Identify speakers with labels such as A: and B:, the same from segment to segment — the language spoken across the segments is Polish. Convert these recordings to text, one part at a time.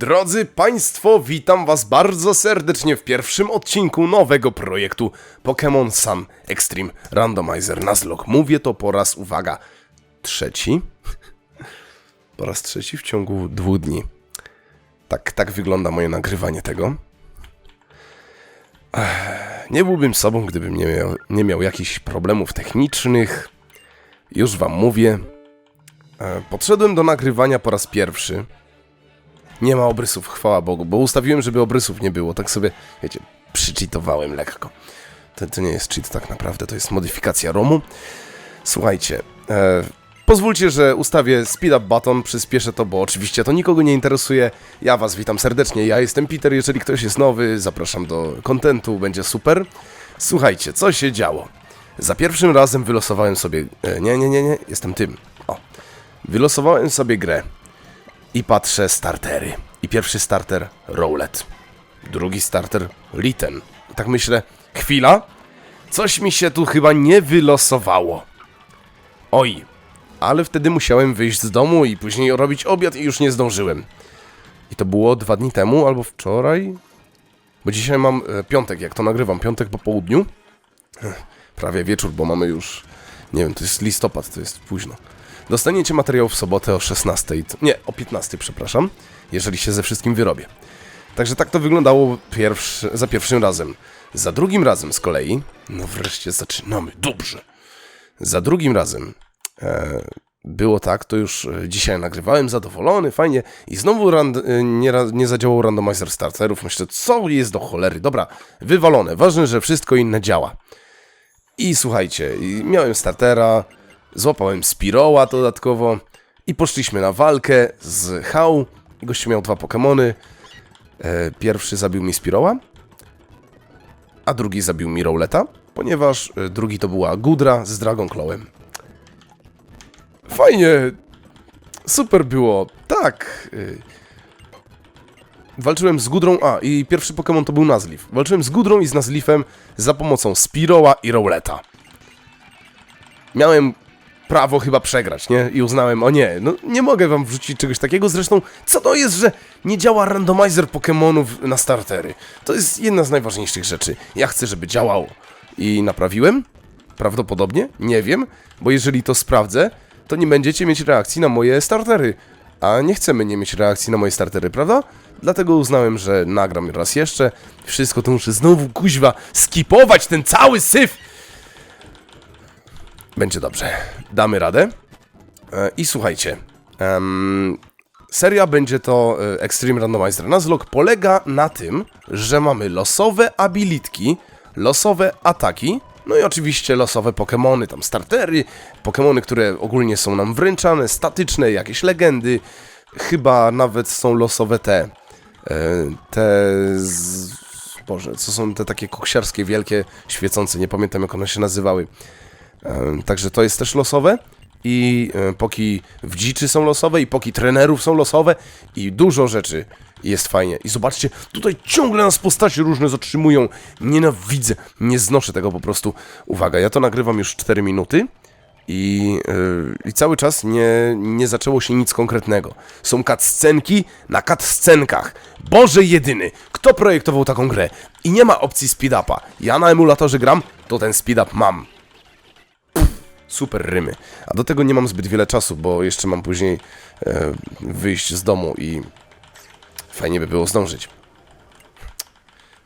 A: Drodzy Państwo, witam Was bardzo serdecznie w pierwszym odcinku nowego projektu Pokémon Sun Extreme Randomizer Nuzlocke. Mówię to po raz, uwaga, trzeci? Po raz trzeci w ciągu dwóch dni. Tak, tak wygląda moje nagrywanie tego. Nie byłbym sobą, gdybym nie miał, nie miał jakichś problemów technicznych. Już Wam mówię. E, Podszedłem do nagrywania po raz pierwszy. Nie ma obrysów, chwała Bogu, bo ustawiłem, żeby obrysów nie było. Tak sobie, wiecie, przycheatowałem lekko. To, to nie jest cheat tak naprawdę, to jest modyfikacja ROMu. Słuchajcie, e, pozwólcie, że ustawię speed up button, przyspieszę to, bo oczywiście to nikogo nie interesuje. Ja was witam serdecznie, ja jestem Peter, jeżeli ktoś jest nowy, zapraszam do kontentu, będzie super. Słuchajcie, co się działo? Za pierwszym razem wylosowałem sobie... E, nie, nie, nie, nie, jestem tym. O. Wylosowałem sobie grę i patrzę startery. I pierwszy starter Rowlet. Drugi starter Litten. Tak myślę, chwila, coś mi się tu chyba nie wylosowało. Oj, ale wtedy musiałem wyjść z domu i później robić obiad i już nie zdążyłem. I to było dwa dni temu albo wczoraj? Bo dzisiaj mam e, piątek, jak to nagrywam, piątek po południu. Prawie wieczór, bo mamy już, nie wiem, to jest listopad, to jest późno. Dostaniecie materiał w sobotę o 16, nie, o 15, przepraszam, jeżeli się ze wszystkim wyrobię. Także tak to wyglądało pierwszy, za pierwszym razem. Za drugim razem z kolei, no wreszcie zaczynamy, dobrze. Za drugim razem e, było tak, to już e, dzisiaj nagrywałem, zadowolony, fajnie i znowu rand, e, nie, nie zadziałał randomizer starterów. Myślę, co jest do cholery, dobra, wywalone, ważne, że wszystko inne działa. I słuchajcie, miałem startera, złapałem Spiroła dodatkowo i poszliśmy na walkę z Hał. Gościu miał dwa Pokémony. E, pierwszy zabił mi Spiroła, a drugi zabił mi Rowleta, ponieważ e, drugi to była Gudra z Dragon Clawem. Fajnie, super było, tak. y. Walczyłem z Gudrą, a i pierwszy Pokémon to był Nuzleaf. Walczyłem z Gudrą i z Nuzleafem za pomocą Spiroła i Rowleta. Miałem prawo chyba przegrać, nie? I uznałem, o nie, no nie mogę wam wrzucić czegoś takiego. Zresztą, co to jest, że nie działa randomizer Pokémonów na startery? To jest jedna z najważniejszych rzeczy. Ja chcę, żeby działało. I naprawiłem? Prawdopodobnie? Nie wiem, bo jeżeli to sprawdzę, to nie będziecie mieć reakcji na moje startery. A nie chcemy nie mieć reakcji na moje startery, prawda? Dlatego uznałem, że nagram raz jeszcze. Wszystko to muszę znowu, kuźwa, skipować ten cały syf! Będzie dobrze. Damy radę. E, I słuchajcie. seria będzie to e, Extreme Randomizer Nuzlocke. Polega na tym, że mamy losowe abilitki, losowe ataki, no i oczywiście losowe Pokémony, tam startery, Pokémony, które ogólnie są nam wręczane, statyczne, jakieś legendy. Chyba nawet są losowe te. e, Te. Z... Boże, co są te takie koksiarskie, wielkie, świecące, nie pamiętam jak one się nazywały. E, Także to jest też losowe. I e, poki w dziczy są losowe, i poki trenerów są losowe, i dużo rzeczy jest fajnie. I zobaczcie, tutaj ciągle nas postacie różne zatrzymują. Nienawidzę, nie znoszę tego po prostu. Uwaga, ja to nagrywam już 4 minuty. I, yy, I cały czas nie, nie zaczęło się nic konkretnego. Są cutscenki na cutscenkach. Boże jedyny, kto projektował taką grę? I nie ma opcji speed-upa. Ja na emulatorze gram, to ten speed-up mam. Super rymy. A do tego nie mam zbyt wiele czasu, bo jeszcze mam później e, wyjść z domu i fajnie by było zdążyć.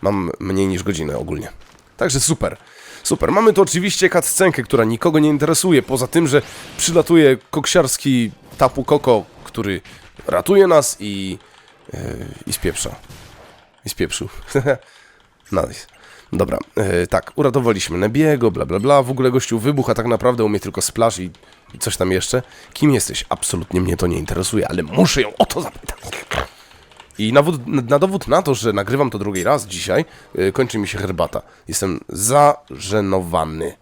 A: Mam mniej niż godzinę ogólnie. Także super. Super. Mamy tu oczywiście cutscenkę, która nikogo nie interesuje, poza tym, że przylatuje koksiarski Tapu Koko, który ratuje nas i, e, i spieprza. I spieprzył. nice. Dobra, e, tak, uratowaliśmy Nebiego, bla bla bla, w ogóle gościu wybuch, a tak naprawdę umie tylko splash i, i coś tam jeszcze. Kim jesteś? Absolutnie mnie to nie interesuje, ale muszę ją o to zapytać. I na, na dowód na to, że nagrywam to drugi raz dzisiaj, e, kończy mi się herbata. Jestem zażenowany.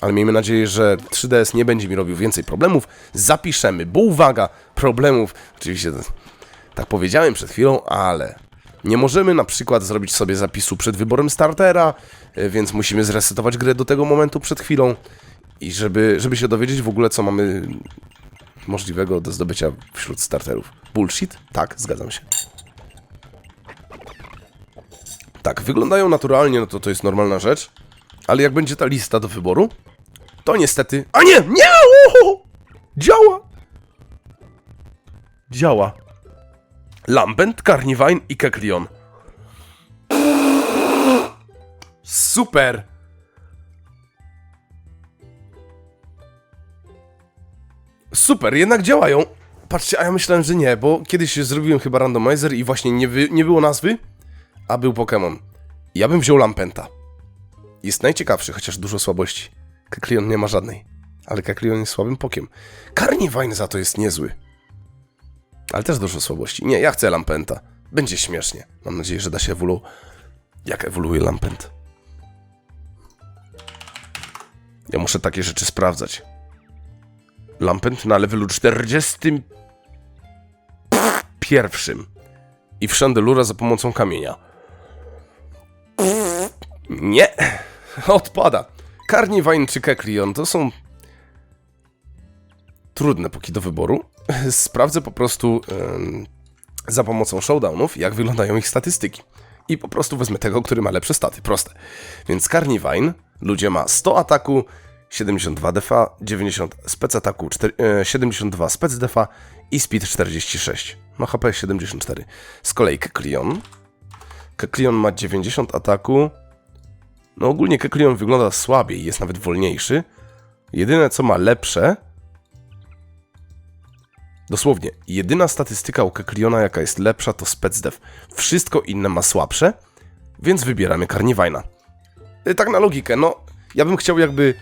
A: Ale miejmy nadzieję, że 3DS nie będzie mi robił więcej problemów. Zapiszemy, bo uwaga, problemów. Oczywiście tak powiedziałem przed chwilą, ale nie możemy na przykład zrobić sobie zapisu przed wyborem startera, y, więc musimy zresetować grę do tego momentu przed chwilą i żeby, żeby się dowiedzieć w ogóle, co mamy możliwego do zdobycia wśród starterów. Bullshit? Tak, zgadzam się. tak, wyglądają naturalnie, no to to jest normalna rzecz, ale jak będzie ta lista do wyboru, to niestety... A nie! Nie! Oho! Działa! Działa. Lambent, Carnivine i Keklion. Super! Super, jednak działają. Patrzcie, a ja myślałem, że nie, bo kiedyś zrobiłem chyba randomizer i właśnie nie, nie było nazwy, a był Pokémon. Ja bym wziął Lampenta. Jest najciekawszy, chociaż dużo słabości. Keklion nie ma żadnej. Ale Keklion jest słabym pokiem. Carnivine za to jest niezły. Ale też dużo słabości. Nie, ja chcę Lampenta. Będzie śmiesznie. Mam nadzieję, że da się ewolu... Jak ewoluuje Lampent? Ja muszę takie rzeczy sprawdzać. Lampent na levelu 41. I w Chandelura za pomocą kamienia. Nie. Odpada. Carnivine czy Keklion to są trudne póki do wyboru. Sprawdzę po prostu em, za pomocą showdownów, jak wyglądają ich statystyki. I po prostu wezmę tego, który ma lepsze staty. Proste. Więc Carnivine, ludzie ma 100 ataku, 72 defa, 90 spec ataku, 4, e, 72 spec defa i speed 46. Ma HP 74. Z kolei Keklion. Keklion ma 90 ataku. No ogólnie Keklion wygląda słabiej, jest nawet wolniejszy. Jedyne co ma lepsze Dosłownie, jedyna statystyka u Kekliona, jaka jest lepsza, to specdev. Wszystko inne ma słabsze, więc wybieramy Carnivine'a. Y, Tak na logikę, no, ja bym chciał jakby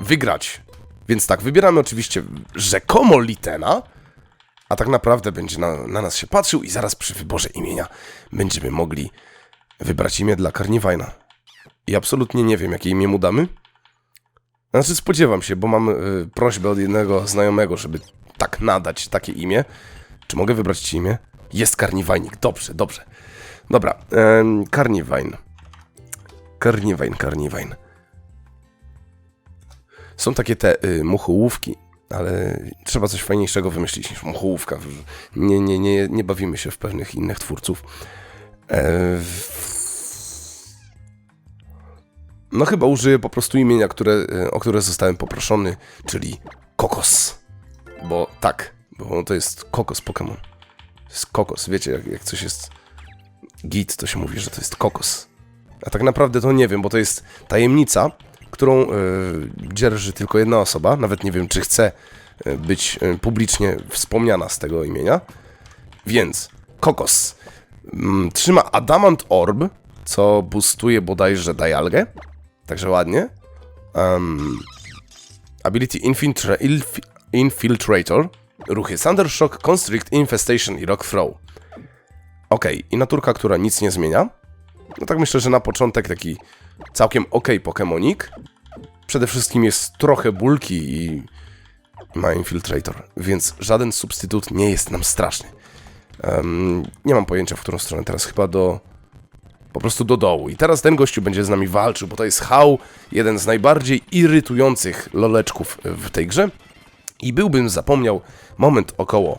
A: wygrać. Więc tak, wybieramy oczywiście rzekomo Litena, a tak naprawdę będzie na, na nas się patrzył i zaraz przy wyborze imienia będziemy mogli wybrać imię dla Carnivine'a. I absolutnie nie wiem, jakie imię mu damy. Znaczy spodziewam się, bo mam y, prośbę od jednego znajomego, żeby tak nadać takie imię. Czy mogę wybrać ci imię? Jest Karniwajnik, dobrze, dobrze. Dobra, Karniwajn. Karniwajn, Karniwajn. Są takie te y, muchołówki, ale trzeba coś fajniejszego wymyślić niż muchołówka. Nie, nie, nie, nie bawimy się w pewnych innych twórców. E, w- no chyba użyję po prostu imienia, które, e, o które zostałem poproszony, czyli Kokos. Bo tak, bo to jest Kokos Pokémon. To jest Kokos, wiecie, jak, jak coś jest git, to się mówi, że to jest Kokos. A tak naprawdę to nie wiem, bo to jest tajemnica, którą e, dzierży tylko jedna osoba. Nawet nie wiem, czy chce e, być publicznie wspomniana z tego imienia. Więc Kokos mm, trzyma Adamant Orb, co boostuje bodajże Dialgę. Także ładnie. Um, ability Infiltra Inf Infiltrator. Ruchy Thundershock, Constrict, Infestation i Rock Throw. Okej, i naturka, która nic nie zmienia. No tak myślę, że na początek taki całkiem ok Pokemonik. Przede wszystkim jest trochę bulki i ma Infiltrator, więc żaden substytut nie jest nam straszny. Em, nie mam pojęcia, w którą stronę teraz. Chyba do po prostu do dołu. I teraz ten gościu będzie z nami walczył, bo to jest Hał, jeden z najbardziej irytujących loleczków w tej grze. I byłbym zapomniał, moment około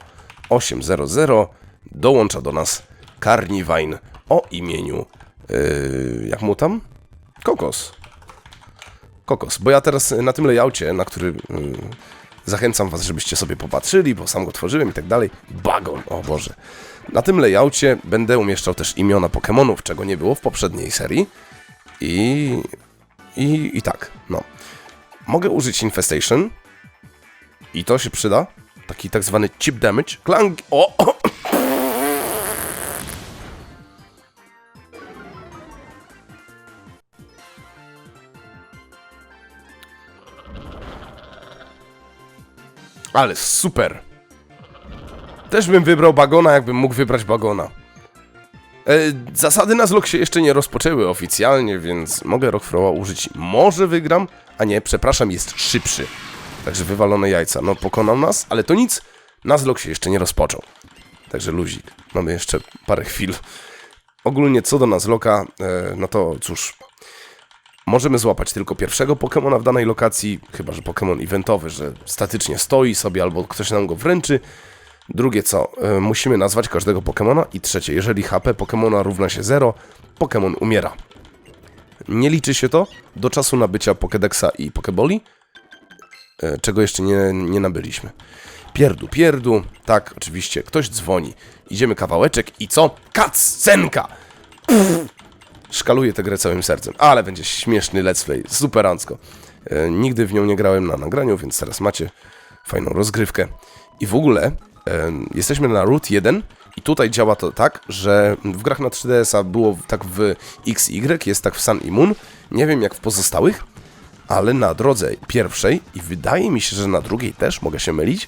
A: 8.00 dołącza do nas Carnivine o imieniu, yy, jak mu tam? Kokos. Kokos, bo ja teraz na tym layoutie, na który yy, zachęcam was, żebyście sobie popatrzyli, bo sam go tworzyłem i tak dalej, Bagon, o Boże. Na tym layoutie będę umieszczał też imiona Pokémonów, czego nie było w poprzedniej serii. I, i, i tak, no. Mogę użyć Infestation. I to się przyda. Taki tak zwany chip damage. Klang... O! Ale super! Też bym wybrał Bagona, jakbym mógł wybrać Bagona. E, zasady na zlok się jeszcze nie rozpoczęły oficjalnie, więc mogę Rockfroa użyć. Może wygram, a nie, przepraszam, jest szybszy. Także wywalone jajca. No, pokonał nas, ale to nic. Nazlok się jeszcze nie rozpoczął. Także luzik. Mamy jeszcze parę chwil. Ogólnie co do Nazloka, e, no to cóż. Możemy złapać tylko pierwszego Pokemona w danej lokacji, chyba że Pokemon eventowy, że statycznie stoi sobie albo ktoś nam go wręczy. Drugie co? E, musimy nazwać każdego Pokemona. I trzecie, jeżeli HP Pokemona równa się 0, Pokemon umiera. Nie liczy się to do czasu nabycia Pokédexa i Pokeboli, e, czego jeszcze nie, nie nabyliśmy. Pierdu, pierdu. Tak, oczywiście, ktoś dzwoni. Idziemy kawałeczek i co? Cutscenka! Szkaluję tę grę całym sercem, ale będzie śmieszny let's play, superancko. E, nigdy w nią nie grałem na nagraniu, więc teraz macie fajną rozgrywkę. I w ogóle e, jesteśmy na Route 1 i tutaj działa to tak, że w grach na 3DS-a było tak w XY, jest tak w Sun i Moon. Nie wiem jak w pozostałych, ale na drodze pierwszej i wydaje mi się, że na drugiej też, mogę się mylić,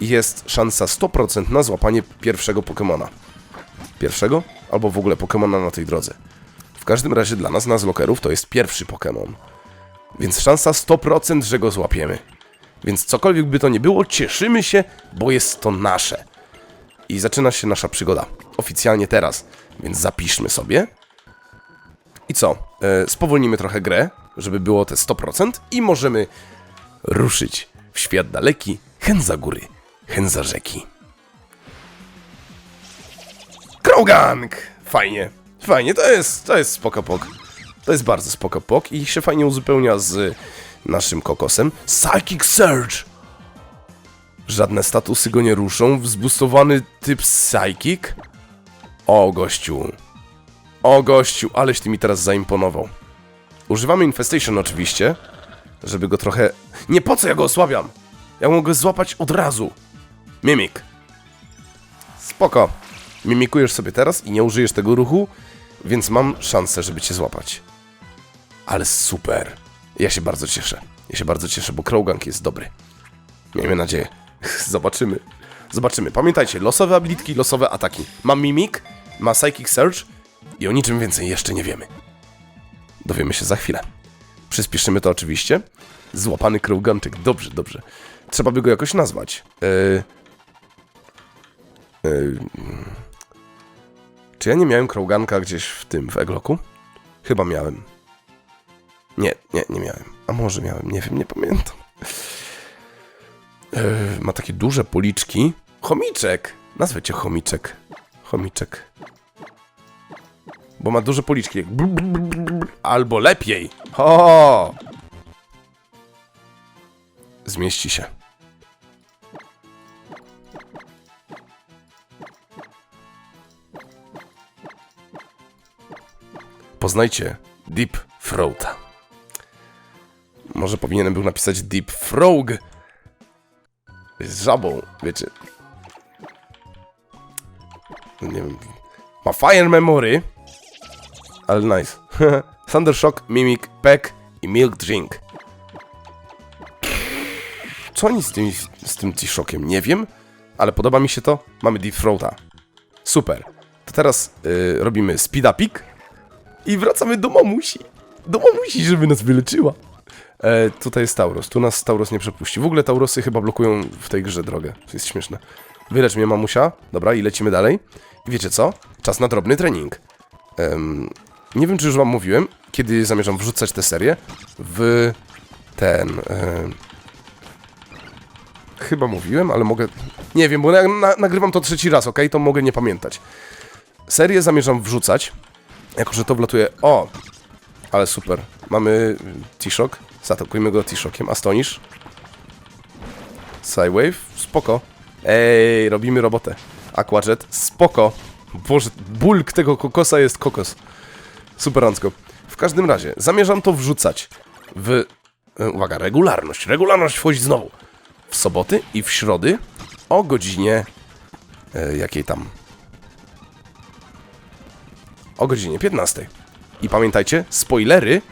A: jest szansa 100% na złapanie pierwszego Pokemona. Pierwszego? Albo w ogóle Pokemona na tej drodze. W każdym razie dla nas, lokerów, to jest pierwszy Pokemon. Więc szansa 100%, że go złapiemy. Więc cokolwiek by to nie było, cieszymy się, bo jest to nasze. I zaczyna się nasza przygoda. Oficjalnie teraz. Więc zapiszmy sobie. I co? E, spowolnimy trochę grę, żeby było te 100% i możemy ruszyć w świat daleki, hen za góry, hen za rzeki. Krogang! Fajnie, fajnie, to jest, to jest spoko pok. To jest bardzo spoko pok i się fajnie uzupełnia z naszym kokosem. Psychic Surge! Żadne statusy go nie ruszą. Wzbustowany typ Psychic. O, gościu. O, gościu, aleś ty mi teraz zaimponował. Używamy Infestation oczywiście, żeby go trochę... Nie, po co ja go osłabiam? Ja mogę złapać od razu. Mimik. Spoko. Mimikujesz sobie teraz i nie użyjesz tego ruchu, więc mam szansę, żeby cię złapać. Ale super. Ja się bardzo cieszę. Ja się bardzo cieszę, bo Krogang jest dobry. Miejmy nadzieję. Zobaczymy. Zobaczymy. Pamiętajcie, losowe abilitki, losowe ataki. Ma Mimik, ma Psychic Surge i o niczym więcej jeszcze nie wiemy. Dowiemy się za chwilę. Przyspieszymy to oczywiście. Złapany Kroganczyk. Dobrze, dobrze. Trzeba by go jakoś nazwać. Yy... Yy... Czy ja nie miałem Kroganka gdzieś w tym, w Egloku? Chyba miałem. Nie, nie, nie miałem. A może miałem, nie wiem, nie pamiętam. Yy, ma takie duże policzki. Chomiczek! Nazwę cię chomiczek. Chomiczek. Bo ma duże policzki. Albo lepiej. Ho! Zmieści się. Poznajcie Deep Throata. Może powinienem był napisać Deep Frog. Z żabą, wiecie. Nie wiem. Ma Fire Memory. Ale nice. Thunder Shock, Mimic, Peck i Milk Drink. Co oni z tym, z tym T-Shockiem? Nie wiem, ale podoba mi się to. Mamy Deep Throata. Super. To teraz y, robimy Speed Upik i wracamy do mamusi. Do mamusi, żeby nas wyleczyła. E, tutaj jest Tauros. Tu nas Tauros nie przepuści. W ogóle Taurosy chyba blokują w tej grze drogę. To jest śmieszne. Wylecz mnie, mamusia. Dobra, i lecimy dalej. I wiecie co? Czas na drobny trening. Em, nie wiem, czy już wam mówiłem, kiedy zamierzam wrzucać tę serię w ten... em, chyba mówiłem, ale mogę... Nie wiem, bo na, na, nagrywam to trzeci raz, ok? To mogę nie pamiętać. Serię zamierzam wrzucać, jako że to wlatuje... O! Ale super. Mamy T-Shock. Zaatakujmy go T-Shockiem. Astonish. Sidewave. Spoko. Ej, robimy robotę. Aquajet. Spoko. Boże, bulk tego kokosa jest kokos. Superancko. W każdym razie, zamierzam to wrzucać w... e, Uwaga, regularność. Regularność wchodzi znowu. W soboty i w środy o godzinie... E, jakiej tam? O godzinie 15. I pamiętajcie, spoilery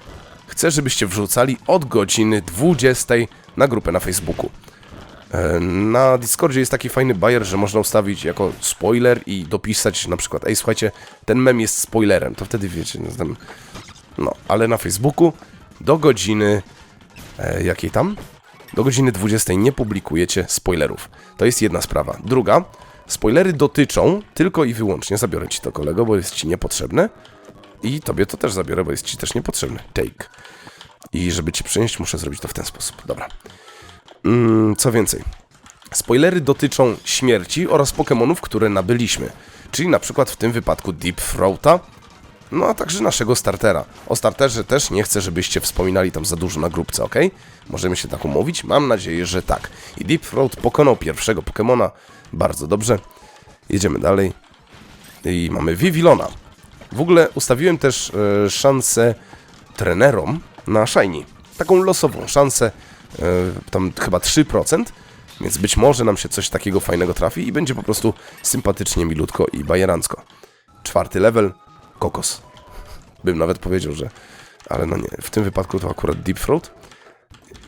A: chcę, żebyście wrzucali od godziny 20 na grupę na Facebooku. E, Na Discordzie jest taki fajny bajer, że można ustawić jako spoiler i dopisać na przykład, ej słuchajcie, ten mem jest spoilerem, to wtedy wiecie, no, tam, no ale na Facebooku do godziny, e, jakiej tam? Do godziny 20 nie publikujecie spoilerów. To jest jedna sprawa. Druga, spoilery dotyczą tylko i wyłącznie, zabiorę ci to kolego, bo jest ci niepotrzebne i tobie to też zabiorę, bo jest ci też niepotrzebne. Take. I żeby ci przynieść, muszę zrobić to w ten sposób. Dobra. Mm, co więcej. Spoilery dotyczą śmierci oraz Pokémonów, które nabyliśmy, czyli na przykład w tym wypadku Deep Throata, no a także naszego startera. O starterze też nie chcę, żebyście wspominali tam za dużo na grupce, ok? Możemy się tak umówić? Mam nadzieję, że tak. I Deep Throat pokonał pierwszego Pokémona. Bardzo dobrze. Jedziemy dalej. I mamy Vivillona. W ogóle ustawiłem też e, szansę trenerom na Shiny. Taką losową szansę, e, tam chyba 3%, więc być może nam się coś takiego fajnego trafi i będzie po prostu sympatycznie, milutko i bajerancko. Czwarty level, kokos. Bym nawet powiedział, że... Ale no nie, w tym wypadku to akurat Deep.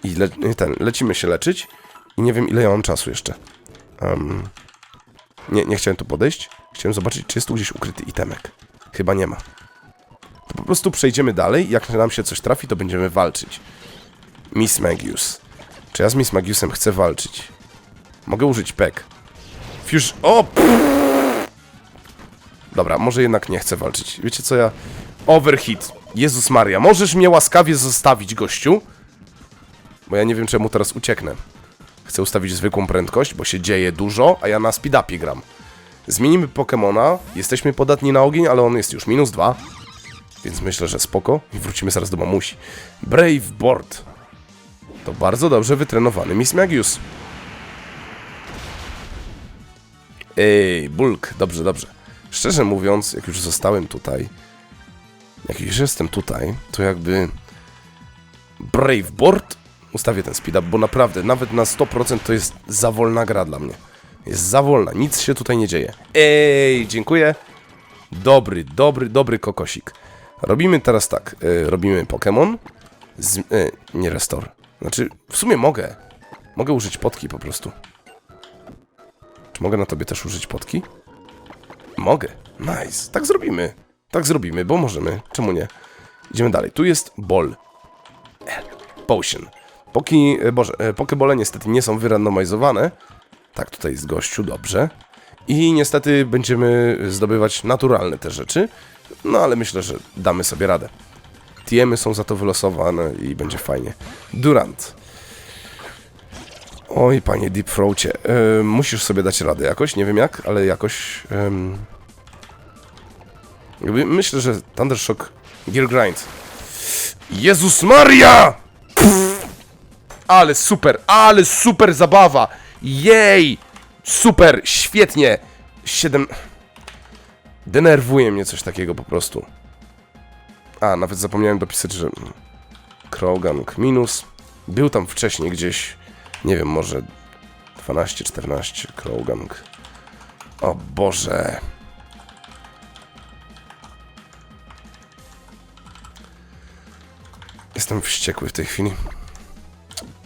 A: I le ten, lecimy się leczyć i nie wiem ile ja mam czasu jeszcze. Em, nie, nie chciałem tu podejść. Chciałem zobaczyć, czy jest tu gdzieś ukryty itemek. Chyba nie ma. To po prostu przejdziemy dalej. Jak nam się coś trafi, to będziemy walczyć. Miss Magius. Czy ja z Miss Magiusem chcę walczyć? Mogę użyć pek. Fuse... O! pff! Dobra, może jednak nie chcę walczyć. Wiecie co ja... Overhit. Jezus Maria, możesz mnie łaskawie zostawić, gościu? Bo ja nie wiem, czemu teraz ucieknę. Chcę ustawić zwykłą prędkość, bo się dzieje dużo, a ja na speedupie gram. Zmienimy Pokemona. Jesteśmy podatni na ogień, ale on jest już minus dwa. Więc myślę, że spoko. I wrócimy zaraz do mamusi. Brave Board. To bardzo dobrze wytrenowany Miss Magius. Ej, Bulk. Dobrze, dobrze. Szczerze mówiąc, jak już zostałem tutaj, jak już jestem tutaj, to jakby Brave Board ustawię ten speed up, bo naprawdę, nawet na 100% to jest za wolna gra dla mnie. Jest za wolna, nic się tutaj nie dzieje. Ej, dziękuję. Dobry, dobry, dobry kokosik. Robimy teraz tak, y, robimy Pokémon. Y, nie restore. Znaczy, w sumie mogę. Mogę użyć potki po prostu. Czy mogę na tobie też użyć potki? Mogę. Nice. Tak zrobimy. Tak zrobimy, bo możemy. Czemu nie? Idziemy dalej. Tu jest ball. Potion. Poki, e, boże, e, pokebole niestety nie są wyrandomizowane. Tak, tutaj jest gościu, dobrze. I niestety będziemy zdobywać naturalne te rzeczy. No ale myślę, że damy sobie radę. TMy są za to wylosowane i będzie fajnie. Durant. Oj, panie Deep e, musisz sobie dać radę jakoś, nie wiem jak, ale jakoś... jakby myślę, że Thundershock Gear Grind. Jezus Maria! Ale super, ale super zabawa! Jej! Super, świetnie! Siedem... Denerwuje mnie coś takiego po prostu. A, nawet zapomniałem dopisać, że... Krogang minus. Był tam wcześniej gdzieś, nie wiem, może 12, 14, Krogang. O Boże. Jestem wściekły w tej chwili.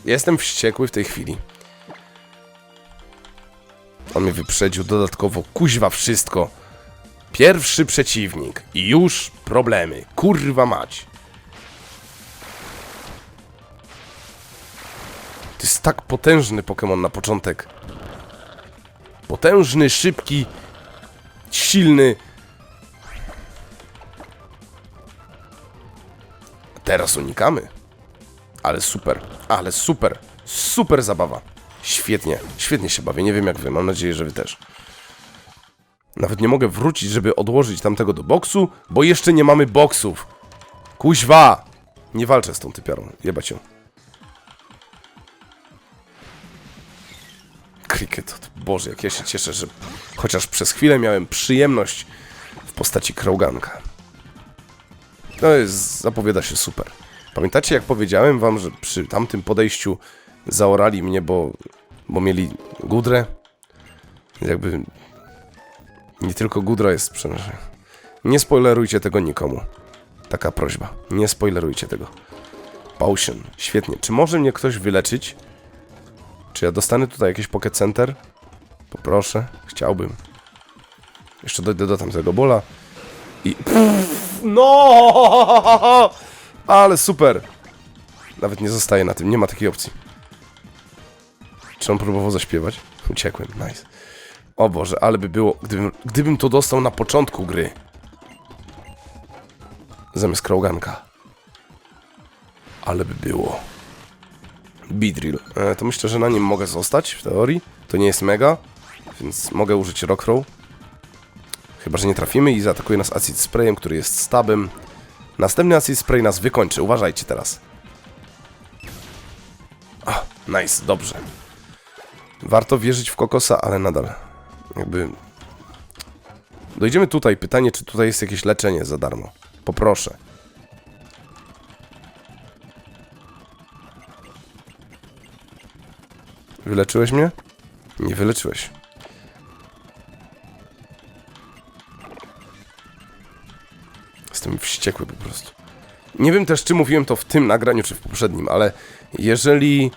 A: Jestem wściekły w tej chwili. On mnie wyprzedził dodatkowo. Kuźwa wszystko. Pierwszy przeciwnik. I już problemy. Kurwa mać. Tak potężny Pokémon na początek. Potężny, szybki, silny. Teraz unikamy. Ale super, ale super, super zabawa. Świetnie, świetnie się bawię. Nie wiem jak wy, mam nadzieję, że wy też. Nawet nie mogę wrócić, żeby odłożyć tamtego do boksu, bo jeszcze nie mamy boksów. Kuźwa! Nie walczę z tą typiarą, jebać ją. Cricket, Boże, jak ja się cieszę, że chociaż przez chwilę miałem przyjemność w postaci Krauganka. To jest, zapowiada się super. Pamiętacie, jak powiedziałem wam, że przy tamtym podejściu zaorali mnie, bo, bo mieli gudrę? Jakby nie tylko gudra jest przenoszona. Nie spoilerujcie tego nikomu. Taka prośba. Nie spoilerujcie tego. Potion. Świetnie. Czy może mnie ktoś wyleczyć? Czy ja dostanę tutaj jakieś pocket center? Poproszę. Chciałbym. Jeszcze dojdę do tamtego bola. I... No! Ale super! Nawet nie zostaje na tym, nie ma takiej opcji. Czy on próbował zaśpiewać? Uciekłem, nice. O Boże, ale by było, gdybym, gdybym to dostał na początku gry. Zamiast Krauganka. Ale by było. Beedrill. E, to myślę, że na nim mogę zostać, w teorii. To nie jest mega, więc mogę użyć Rockthrow. Chyba, że nie trafimy i zaatakuje nas Acid Sprayem, który jest stabem. Następny Acid Spray nas wykończy. Uważajcie teraz. Nice, dobrze. Warto wierzyć w kokosa, ale nadal jakby... Dojdziemy tutaj. Pytanie, czy tutaj jest jakieś leczenie za darmo. Poproszę. Wyleczyłeś mnie? Nie wyleczyłeś. Jestem wściekły po prostu. Nie wiem też, czy mówiłem to w tym nagraniu, czy w poprzednim, ale jeżeli...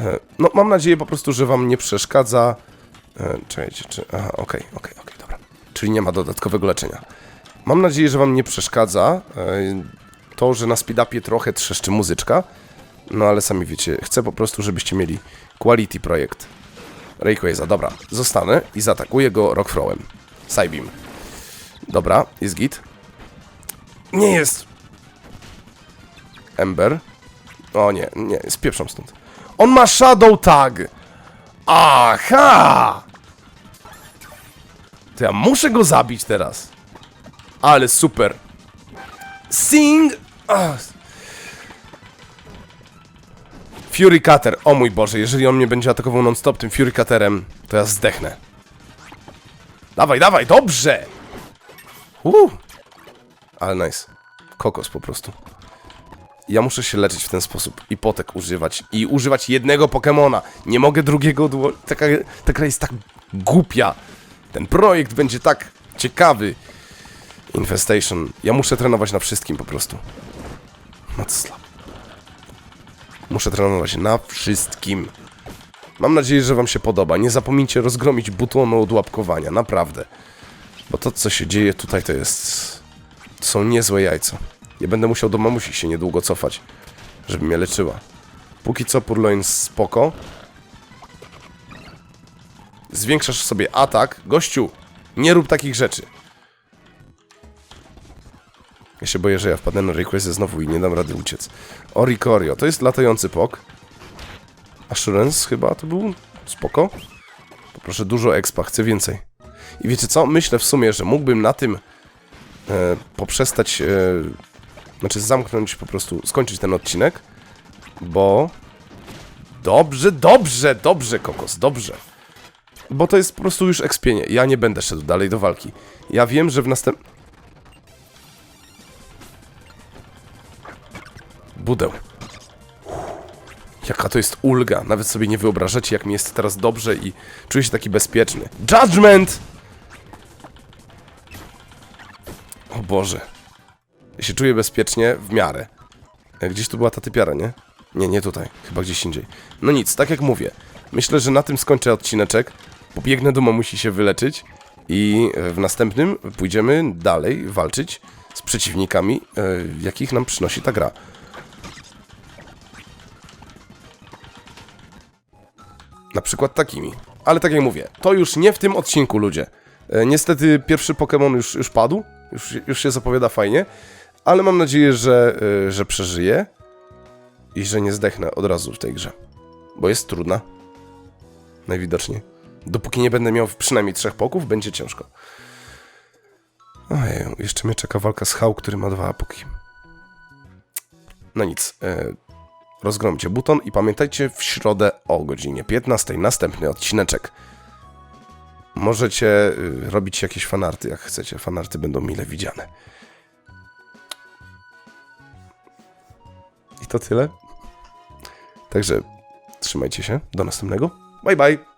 A: e, No, mam nadzieję po prostu, że wam nie przeszkadza... e, Czekajcie, czy... Aha, okej, okej, okej, dobra. Czyli nie ma dodatkowego leczenia. Mam nadzieję, że wam nie przeszkadza e, to, że na speedupie trochę trzeszczy muzyczka. No ale sami wiecie, chcę po prostu, żebyście mieli quality projekt. Rayquaza, dobra. Zostanę i zaatakuję go Rockfrowem. Psybeam. Dobra, jest git. Nie jest! Ember. O nie, nie, spieprzam stąd. On ma Shadow Tag! Aha! To ja muszę go zabić teraz. Ale super. Sing! Ach. Fury Cutter. O mój Boże, jeżeli on mnie będzie atakował non-stop tym Fury Cutterem, to ja zdechnę. Dawaj, dawaj, dobrze! Uh. Ale nice. Kokos po prostu. Ja muszę się leczyć w ten sposób. I potek używać. I używać jednego Pokemona. Nie mogę drugiego duo... Taka, ta jest tak głupia. Ten projekt będzie tak ciekawy. Infestation. Ja muszę trenować na wszystkim po prostu. Macla. Muszę trenować na wszystkim. Mam nadzieję, że wam się podoba. Nie zapomnijcie rozgromić butonu od łapkowania. Naprawdę. Bo to, co się dzieje tutaj, to jest... To są niezłe jajca. Nie będę musiał do mamusi się niedługo cofać, żeby mnie leczyła. Póki co Purloin spoko. Zwiększasz sobie atak. Gościu, nie rób takich rzeczy. Ja się boję, że ja wpadnę na Rayquaza znowu i nie dam rady uciec. Oricorio, to jest latający pok. Assurance chyba to był spoko. Poproszę dużo expa, chcę więcej. I wiecie co? Myślę w sumie, że mógłbym na tym e, poprzestać, e, znaczy zamknąć po prostu, skończyć ten odcinek, bo dobrze, dobrze, dobrze, Kokos, dobrze. Bo to jest po prostu już ekspienie. Ja nie będę szedł dalej do walki. Ja wiem, że w następnym... Budeł. Jaka to jest ulga. Nawet sobie nie wyobrażacie, jak mi jest teraz dobrze i czuję się taki bezpieczny. Judgment! O Boże. Ja się czuję bezpiecznie w miarę. E, Gdzieś tu była ta typiara, nie? Nie, nie tutaj. Chyba gdzieś indziej. No nic, tak jak mówię. Myślę, że na tym skończę odcineczek. Pobiegnę do mamusi się wyleczyć. I e, w następnym pójdziemy dalej walczyć z przeciwnikami, e, jakich nam przynosi ta gra. Na przykład takimi. Ale tak jak mówię, to już nie w tym odcinku, ludzie. E, niestety pierwszy Pokémon już, już padł, już, już się zapowiada fajnie, ale mam nadzieję, że, e, że przeżyję i że nie zdechnę od razu w tej grze. Bo jest trudna. Najwidoczniej. Dopóki nie będę miał przynajmniej trzech poków, będzie ciężko. Ojej, jeszcze mnie czeka walka z Hał, który ma dwa apoki. No nic. Rozgromcie buton i pamiętajcie w środę o godzinie 15 następny odcineczek. Możecie y, robić jakieś fanarty, jak chcecie. Fanarty będą mile widziane. I to tyle. Także trzymajcie się. Do następnego. Bye bye.